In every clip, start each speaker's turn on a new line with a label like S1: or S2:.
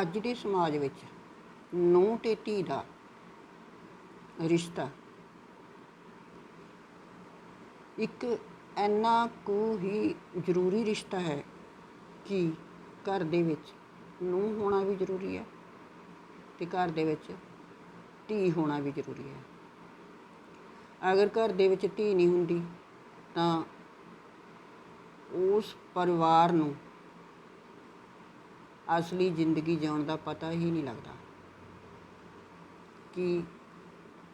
S1: ਅੱਜ ਦੇ ਸਮਾਜ ਵਿੱਚ ਨੂੰਹ ਤੇ ਧੀ ਦਾ ਰਿਸ਼ਤਾ ਇੱਕ ਇੰਨਾ ਕੁ ਹੀ ਜ਼ਰੂਰੀ ਰਿਸ਼ਤਾ ਹੈ ਕਿ ਘਰ ਦੇ ਵਿੱਚ ਨੂੰਹ ਹੋਣਾ ਵੀ ਜ਼ਰੂਰੀ ਹੈ ਤੇ ਘਰ ਦੇ ਵਿੱਚ ਧੀ ਹੋਣਾ ਵੀ ਜ਼ਰੂਰੀ ਹੈ। ਅਗਰ ਘਰ ਦੇ ਵਿੱਚ ਧੀ ਨਹੀਂ ਹੁੰਦੀ ਤਾਂ ਉਸ ਪਰਿਵਾਰ ਨੂੰ ਅਸਲੀ ਜ਼ਿੰਦਗੀ ਜਿਉਣ ਦਾ ਪਤਾ ਹੀ ਨਹੀਂ ਲੱਗਦਾ। ਕਿ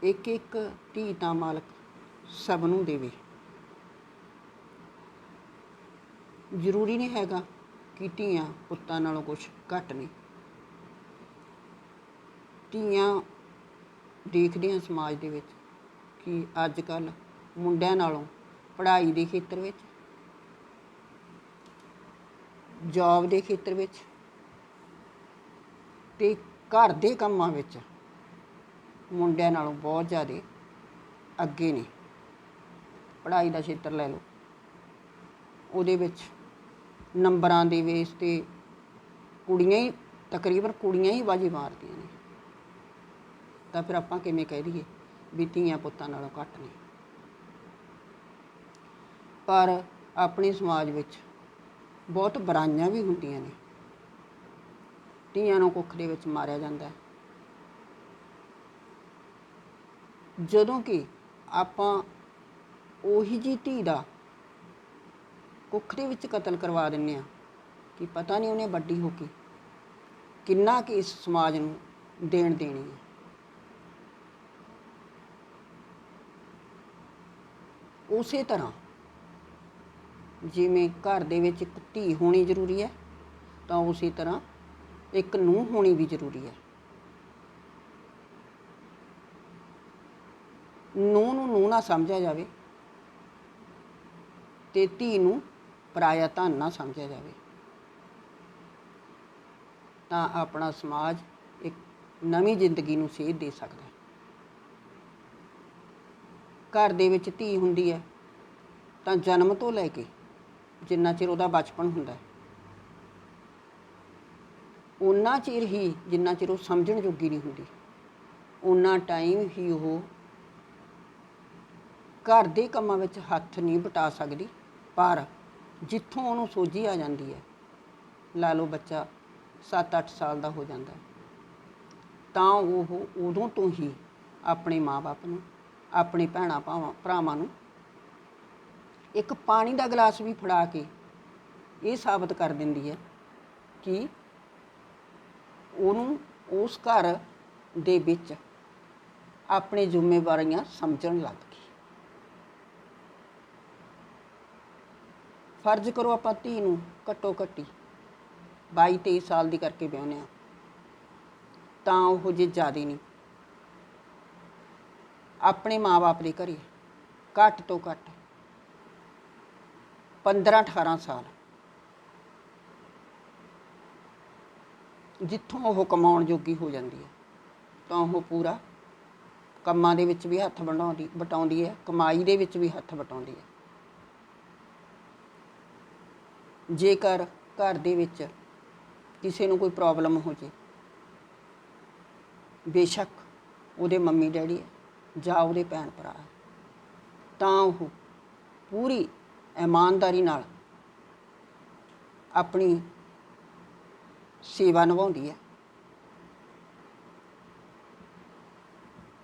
S1: ਇੱਕ ਇੱਕ ਧੀ ਤਾਂ ਮਾਲਕ ਸਭ ਨੂੰ ਦੇਵੇ। ਜ਼ਰੂਰੀ ਨਹੀਂ ਹੈਗਾ ਕਿ ਧੀਆਂ ਪੁੱਤਾਂ ਨਾਲੋਂ ਕੁਝ ਘੱਟ ਨੇ। ਧੀਆਂ ਦੇਖਦੇ ਹਾਂ ਸਮਾਜ ਦੇ ਵਿੱਚ ਕਿ ਅੱਜ ਕੱਲ ਮੁੰਡਿਆਂ ਨਾਲੋਂ ਪੜ੍ਹਾਈ ਦੇ ਖੇਤਰ ਵਿੱਚ ਜੌਬ ਦੇ ਖੇਤਰ ਵਿੱਚ ਤੇ ਘਰ ਦੇ ਕੰਮਾਂ ਵਿੱਚ ਮੁੰਡਿਆਂ ਨਾਲੋਂ ਬਹੁਤ ਜ਼ਿਆਦਾ ਅੱਗੇ ਨੇ। ਪੜ੍ਹਾਈ ਦਾ ਖੇਤਰ ਲੈ ਲਓ। ਉਹਦੇ ਵਿੱਚ ਨੰਬਰਾਂ ਦੇ ਵੇਸ ਤੇ ਕੁੜੀਆਂ ਹੀ, ਤਕਰੀਬਨ ਕੁੜੀਆਂ ਹੀ ਬਾਜੀ ਮਾਰਦੀਆਂ ਨੇ। ਤਾਂ ਫਿਰ ਆਪਾਂ ਕਿਵੇਂ ਕਹਿ ਦਈਏ ਵੀ ਧੀਆਂ ਪੁੱਤਾਂ ਨਾਲੋਂ ਘੱਟ ਨੇ। ਪਰ ਆਪਣੇ ਸਮਾਜ ਵਿੱਚ ਬਹੁਤ ਬੁਰਾਈਆਂ ਵੀ ਹੁੰਦੀਆਂ ਨੇ। ਧੀਆਂ ਨੂੰ ਕੁੱਖ ਦੇ ਵਿੱਚ ਮਾਰਿਆ ਜਾਂਦਾ ਹੈ। ਜਦੋਂ ਕਿ ਆਪਾਂ ਉਹੀ ਜੀ ਧੀ ਦਾ ਕੁੱਖ ਦੇ ਵਿੱਚ ਕਤਲ ਕਰਵਾ ਦਿੰਨੇ ਆ ਕਿ ਪਤਾ ਨਹੀਂ ਉਹਨੇ ਵੱਡੀ ਹੋ ਕੇ ਕਿੰਨਾ ਕਿ ਇਸ ਸਮਾਜ ਨੂੰ ਦੇਣ ਦੇਣੀ ਹੈ। ਉਸੇ ਤਰ੍ਹਾਂ ਜਿਵੇਂ ਘਰ ਦੇ ਵਿੱਚ ਇੱਕ ਧੀ ਹੋਣੀ ਜ਼ਰੂਰੀ ਹੈ ਤਾਂ ਉਸੇ ਤਰ੍ਹਾਂ ਇੱਕ ਨੂੰ ਹੋਣੀ ਵੀ ਜ਼ਰੂਰੀ ਹੈ। ਨੂੰਹ ਨੂੰ ਨੂੰਹ ਨਾ ਸਮਝਿਆ ਜਾਵੇ ਤੇ ਧੀ ਨੂੰ ਪਰਾਇਆ ਧਨ ਨਾ ਸਮਝਿਆ ਜਾਵੇ। ਤਾਂ ਆਪਣਾ ਸਮਾਜ ਇੱਕ ਨਵੀਂ ਜ਼ਿੰਦਗੀ ਨੂੰ ਸੇਧ ਦੇ ਸਕਦਾ ਹੈ। ਘਰ ਦੇ ਵਿੱਚ ਧੀ ਹੁੰਦੀ ਹੈ ਤਾਂ ਜਨਮ ਤੋਂ ਲੈ ਕੇ ਜਿੰਨਾ ਚਿਰ ਉਹਦਾ ਬਚਪਨ ਹੁੰਦਾ ਹੈ ਉਨਾ ਚਿਰ ਹੀ ਜਿੰਨਾ ਚਿਰ ਉਹ ਸਮਝਣ ਜੋਗੀ ਨਹੀਂ ਹੁੰਦੀ। ਉਨਾ ਟਾਈਮ ਹੀ ਉਹ ਘਰ ਦੇ ਕੰਮਾਂ ਵਿੱਚ ਹੱਥ ਨਹੀਂ ਬਟਾ ਸਕਦੀ, ਪਰ ਜਿੱਥੋਂ ਉਹਨੂੰ ਸੋਝੀ ਆ ਜਾਂਦੀ ਹੈ, ਲਾ ਲਓ ਬੱਚਾ 7-8 ਸਾਲ ਦਾ ਹੋ ਜਾਂਦਾ ਤਾਂ ਉਹ ਉਦੋਂ ਤੋਂ ਹੀ ਆਪਣੇ ਮਾਪੇ ਨੂੰ, ਆਪਣੇ ਭੈਣਾਂ ਭਾਵਾਂ, ਭਰਾਵਾਂ ਨੂੰ ਇੱਕ ਪਾਣੀ ਦਾ ਗਲਾਸ ਵੀ ਫੜਾ ਕੇ ਇਹ ਸਾਬਤ ਕਰ ਦਿੰਦੀ ਹੈ ਕਿ ਉਹਨੂੰ ਉਸ ਘਰ ਦੇ ਵਿੱਚ ਆਪਣੇ ਜ਼ਿੰਮੇਵਾਰੀਆਂ ਸਮਝਣ ਲੱਗ ਗਈ। ਫਰਜ਼ ਕਰੋ ਆਪਾਂ ਧੀ ਨੂੰ ਘੱਟੋ ਘੱਟੀ 22 23 ਸਾਲ ਦੀ ਕਰਕੇ ਵਿਆਹੁਨੇ ਆ ਤਾਂ ਉਹ ਜੇ ਜ਼ਿਆਦਾ ਨਹੀਂ। ਆਪਣੇ ਮਾਪੇ ਦੇ ਘਰੇ ਘੱਟ ਤੋਂ ਘੱਟ 15 18 ਸਾਲ। ਜਿੱਥੋਂ ਉਹ ਕਮਾਉਣ ਜੋਗੀ ਹੋ ਜਾਂਦੀ ਹੈ, ਤਾਂ ਉਹ ਪੂਰਾ ਕੰਮਾਂ ਦੇ ਵਿੱਚ ਵੀ ਹੱਥ ਵਟਾਉਂਦੀ ਵਟਾਉਂਦੀ ਹੈ, ਕਮਾਈ ਦੇ ਵਿੱਚ ਵੀ ਹੱਥ ਵਟਾਉਂਦੀ ਹੈ। ਜੇਕਰ ਘਰ ਦੇ ਵਿੱਚ ਕਿਸੇ ਨੂੰ ਕੋਈ ਪ੍ਰੋਬਲਮ ਹੋ ਜੇ, ਬੇਸ਼ੱਕ ਉਹਦੇ ਮੰਮੀ ਡੈਡੀ ਹੈ ਜਾਂ ਉਹਦੇ ਭੈਣ ਭਰਾ ਹੈ, ਤਾਂ ਉਹ ਪੂਰੀ ਇਮਾਨਦਾਰੀ ਨਾਲ ਆਪਣੀ ਸੇਵਾ ਨਿਭਾਉਂਦੀ ਹੈ।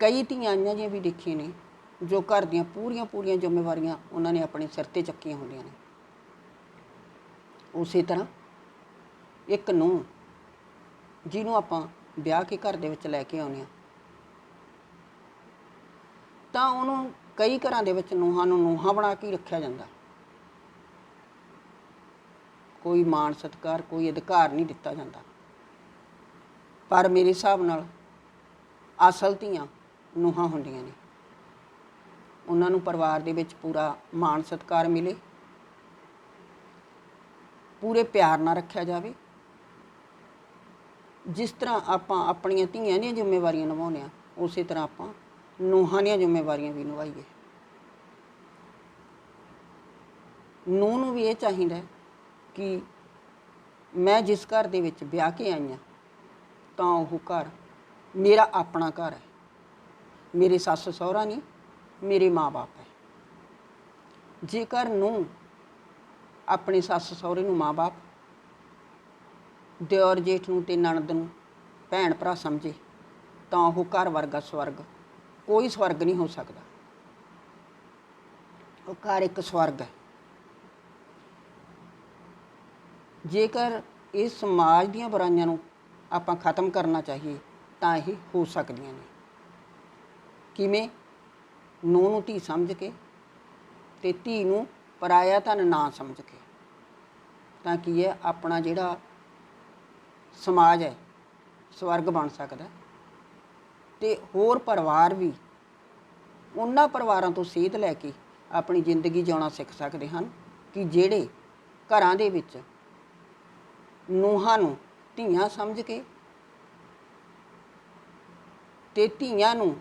S1: ਕਈ ਧੀਆਂ ਆਈਆਂ ਜਿਹੀਆਂ ਵੀ ਦੇਖੀਆਂ ਨੇ, ਜੋ ਘਰ ਦੀਆਂ ਪੂਰੀਆਂ ਪੂਰੀਆਂ ਜ਼ਿੰਮੇਵਾਰੀਆਂ ਉਹਨਾਂ ਨੇ ਆਪਣੇ ਸਿਰ ਤੇ ਚੱਕੀਆਂ ਹੁੰਦੀਆਂ ਨੇ। ਉਸੇ ਤਰ੍ਹਾਂ ਇੱਕ ਨੂੰ ਜਿਹਨੂੰ ਆਪਾਂ ਵਿਆਹ ਕੇ ਘਰ ਦੇ ਵਿੱਚ ਲੈ ਕੇ ਆਉਂਦੇ ਆ ਤਾਂ ਉਹਨੂੰ ਕਈ ਘਰਾਂ ਦੇ ਵਿੱਚ ਨੂੰਹਾਂ ਨੂੰ ਨੂੰਹਾਂ ਬਣਾ ਕੇ ਹੀ ਰੱਖਿਆ ਜਾਂਦਾ। ਕੋਈ ਮਾਣ ਸਤਿਕਾਰ, ਕੋਈ ਅਧਿਕਾਰ ਨਹੀਂ ਦਿੱਤਾ ਜਾਂਦਾ। ਪਰ ਮੇਰੇ ਹਿਸਾਬ ਨਾਲ ਅਸਲ ਧੀਆਂ ਨੂੰਹਾਂ ਹੁੰਦੀਆਂ ਨੇ। ਉਹਨਾਂ ਨੂੰ ਪਰਿਵਾਰ ਦੇ ਵਿੱਚ ਪੂਰਾ ਮਾਣ ਸਤਿਕਾਰ ਮਿਲੇ। ਪੂਰੇ ਪਿਆਰ ਨਾਲ ਰੱਖਿਆ ਜਾਵੇ। ਜਿਸ ਤਰ੍ਹਾਂ ਆਪਾਂ ਆਪਣੀਆਂ ਧੀਆਂ ਦੀਆਂ ਜ਼ਿੰਮੇਵਾਰੀਆਂ ਨਿਭਾਉਂਦੇ ਆ ਉਸੇ ਤਰ੍ਹਾਂ ਆਪਾਂ ਨੂੰਹਾਂ ਦੀਆਂ ਜ਼ਿੰਮੇਵਾਰੀਆਂ ਵੀ ਨਿਭਾਈਏ। ਨੂੰਹ ਨੂੰ ਵੀ ਇਹ ਚਾਹੀਦਾ ਹੈ ਕਿ ਮੈਂ ਜਿਸ ਘਰ ਦੇ ਵਿੱਚ ਵਿਆਹ ਕੇ ਆਈ ਹਾਂ, ਤਾਂ ਉਹ ਘਰ ਮੇਰਾ ਆਪਣਾ ਘਰ ਹੈ। ਮੇਰੇ ਸੱਸ ਸਹੁਰਾ ਨਹੀਂ ਮੇਰੇ ਮਾਪੇ ਹੈ। ਜੇਕਰ ਨੂੰ ਆਪਣੇ ਸੱਸ ਸਹੁਰੇ ਨੂੰ ਮਾਪੇ ਦਿਓਰ ਜੇਠ ਨੂੰ ਤੇ ਨਣਦ ਨੂੰ ਭੈਣ ਭਰਾ ਸਮਝੇ, ਤਾਂ ਉਹ ਘਰ ਵਰਗਾ ਸਵਰਗ ਕੋਈ ਸਵਰਗ ਨਹੀਂ ਹੋ ਸਕਦਾ। ਉਹ ਘਰ ਇੱਕ ਸਵਰਗ ਹੈ। ਜੇਕਰ ਇਸ ਸਮਾਜ ਦੀਆਂ ਬੁਰਾਈਆਂ ਨੂੰ ਆਪਾਂ ਖਤਮ ਕਰਨਾ ਚਾਹੀਏ, ਤਾਂ ਇਹ ਹੋ ਸਕਦੀਆਂ ਨੇ। ਕਿਵੇਂ? ਨੂੰਹ ਨੂੰ ਧੀ ਸਮਝ ਕੇ ਤੇ ਧੀ ਨੂੰ ਪਰਾਇਆ ਧਨ ਨਾ ਸਮਝ ਕੇ। ਤਾਂ ਕੀ ਹੈ? ਆਪਣਾ ਜਿਹੜਾ ਸਮਾਜ ਹੈ, ਸਵਰਗ ਬਣ ਸਕਦਾ। ਹੈ। ਤੇ ਹੋਰ ਪਰਿਵਾਰ ਵੀ ਉਹਨਾਂ ਪਰਿਵਾਰਾਂ ਤੋਂ ਸੇਧ ਲੈ ਕੇ ਆਪਣੀ ਜ਼ਿੰਦਗੀ ਜਿਉਣਾ ਸਿੱਖ ਸਕਦੇ ਹਨ ਕਿ ਜਿਹੜੇ ਘਰਾਂ ਦੇ ਵਿੱਚ ਨੂੰਹਾਂ ਨੂੰ, ਧੀਆਂ ਸਮਝ ਕੇ ਤੇ ਧੀਆਂ ਨੂੰ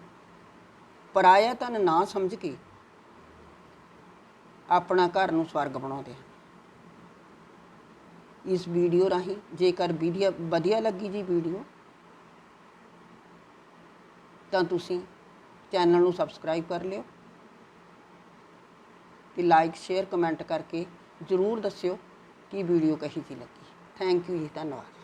S1: ਪਰਾਇਆ ਧਨ ਨਾ ਸਮਝ ਕੇ ਆਪਣਾ ਘਰ ਨੂੰ ਸਵਰਗ ਬਣਾਉਂਦੇ ਹਨ। ਇਸ ਵੀਡੀਓ ਰਾਹੀਂ ਜੇਕਰ ਵੀਡੀਓ ਵਧੀਆ ਲੱਗੀ ਜੀ ਵੀਡੀਓ, ਤਾਂ ਤੁਸੀਂ ਚੈਨਲ ਨੂੰ ਸਬਸਕ੍ਰਾਈਬ ਕਰ ਲਿਓ ਤੇ ਲਾਈਕ, ਸ਼ੇਅਰ, ਕਮੈਂਟ ਕਰਕੇ ਜਰੂਰ ਦੱਸਿਓ ਕਿ ਵੀਡੀਓ ਕਹੀ ਜੀ ਲੱਗੀ। ਥੈਂਕ ਯੂ ਜੀ ਧੰਨਵਾਦ।